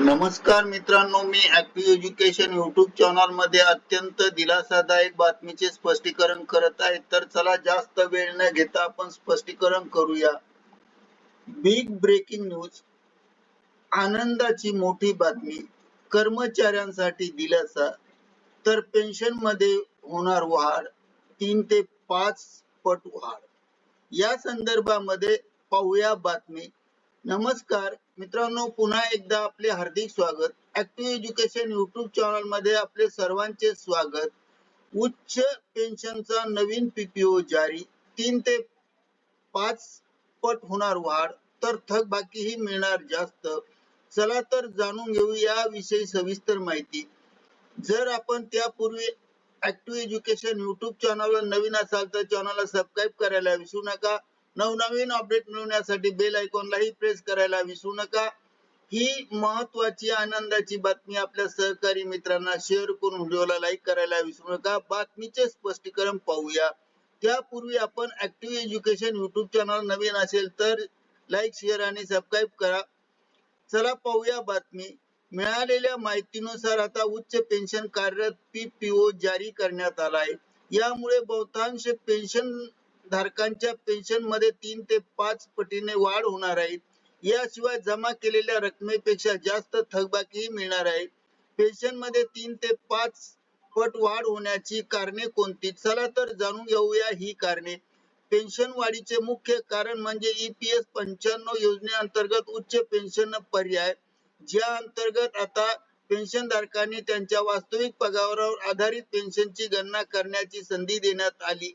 नमस्कार मित्रांनो मी ऍक्टिव्ह एज्युकेशन युट्यूब चॅनलमध्ये अत्यंत दिलासादायक बातमीचे स्पष्टीकरण करत आहे. तर चला जास्त वेळ न घेता आपण स्पष्टीकरण करूया. बिग ब्रेकिंग न्यूज आनंदाची मोठी बातमी. कर्मचाऱ्यांसाठी दिलासा. तर पेन्शनमध्ये होणार वाढ. तीन ते पाच पट वाढ. या संदर्भामध्ये पाहूया बातमी. नमस्कार. मित्रांनो पुन्हा एकदा आपले हार्दिक स्वागत. ऍक्टिव्ह एज्युकेशन युट्यूब चॅनलमध्ये आपले सर्वांचे स्वागत. उच्च पेन्शनचा नवीन पीपीओ जारी. तीन ते पाच पट होणार वाढ तर थकबाकीही मिळणार जास्त. चला तर जाणून घेऊ याविषयी सविस्तर माहिती. जर आपण त्यापूर्वी ऍक्टिव्ह एज्युकेशन युट्यूब चॅनलवर नवीन असाल तर चॅनलला सबस्क्राईब करायला विसरू नका. नवनवीन अपडेट मिळवण्यासाठी बेल आयकॉनलाही प्रेस करायला विसरू नका. ही महत्वाची आनंदाची बातमी आपल्या सहकारी मित्रांना शेअर करून व्हिडिओला लाईक करायला विसरू नका. बातमीचे स्पष्टीकरण पाहूया. त्यापूर्वी आपण ऍक्टिव्ह एज्युकेशन युट्यूब चॅनल नवीन असेल तर लाईक शेअर आणि सबस्क्राईब करा. चला पाहूया बातमी. मिळालेल्या माहितीनुसार आता उच्च पेन्शन कार्यरत पीपीओ जारी करण्यात आला आहे यामुळे बहुतांश पेन्शन धारकांच्या पेन्शनमध्ये तीन ते पाच पटीने वाढ होणार आहे. याशिवाय जमा केलेल्या रकमेपेक्षा जास्त थकबाकीही मिळणार आहे. पेन्शनमध्ये तीन ते पाच पट वाढ होण्याची कारणे कोणती? चला तर जाणून घेऊया ही कारणे. पेन्शन वाढीचे मुख्य कारण म्हणजे ईपीएस पंच्याण्णव योजनेअंतर्गत उच्च पेन्शन पर्याय ज्या अंतर्गत आता पेन्शन धारकांनी त्यांच्या वास्तविक पगारावर आधारित पेन्शनची गणना करण्याची संधी देण्यात आली.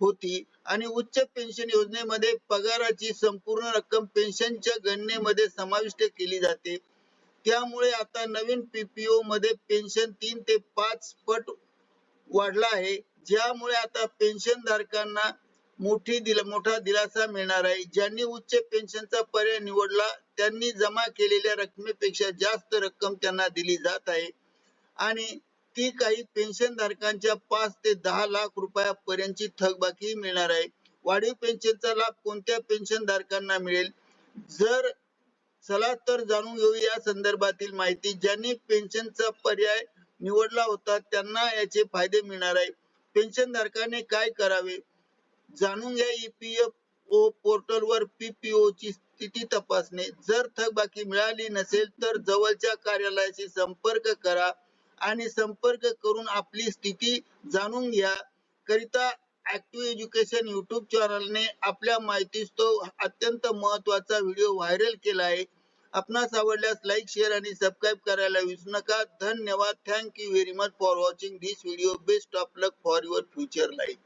होती. आणि उच्च पेन्शन योजनेमध्ये पगाराची संपूर्ण रक्कम पेन्शनच्या गणनेमध्ये समाविष्ट केली जाते. त्यामुळे आता नवीन पीपीओ मध्ये पेन्शन तीन ते पाच पट वाढला आहे. ज्यामुळे आता पेन्शन धारकांना मोठी दिला मोठा दिलासा मिळणार आहे. ज्यांनी उच्च पेन्शनचा पर्याय निवडला त्यांनी जमा केलेल्या रकमेपेक्षा जास्त रक्कम त्यांना दिली जात आहे. आणि ती काही पेन्शन धारकांच्या पाच ते दहा लाख रुपयापर्यंतची थकबाकी मिळणार आहे. वाढीव पेन्शनचा लाभ कोणत्या पेन्शन धारकांना मिळेल? जर चला तर जाणून घेऊ या संदर्भातील माहिती. ज्यांनी पेन्शनचा पर्याय निवडला होता त्यांना याचे फायदे मिळणार आहे. पेन्शन धारकाने काय करावे? जाणून घ्या ईपीएफओ पोर्टल वर पीपीओ ची स्थिती तपासणे. जर थकबाकी मिळाली नसेल तर जवळच्या कार्यालयाशी संपर्क करा. आणि संपर्क करून आपली स्थिती जाणून घ्या. करिता ऍक्टिव्ह एज्युकेशन युट्यूब चॅनलने आपल्या माहितीस तो अत्यंत महत्त्वाचा व्हिडिओ व्हायरल केला आहे. आपणास आवडल्यास लाईक शेअर आणि सबस्क्राईब करायला विसरू नका. धन्यवाद. Thank you very much for watching this video best of luck for your future life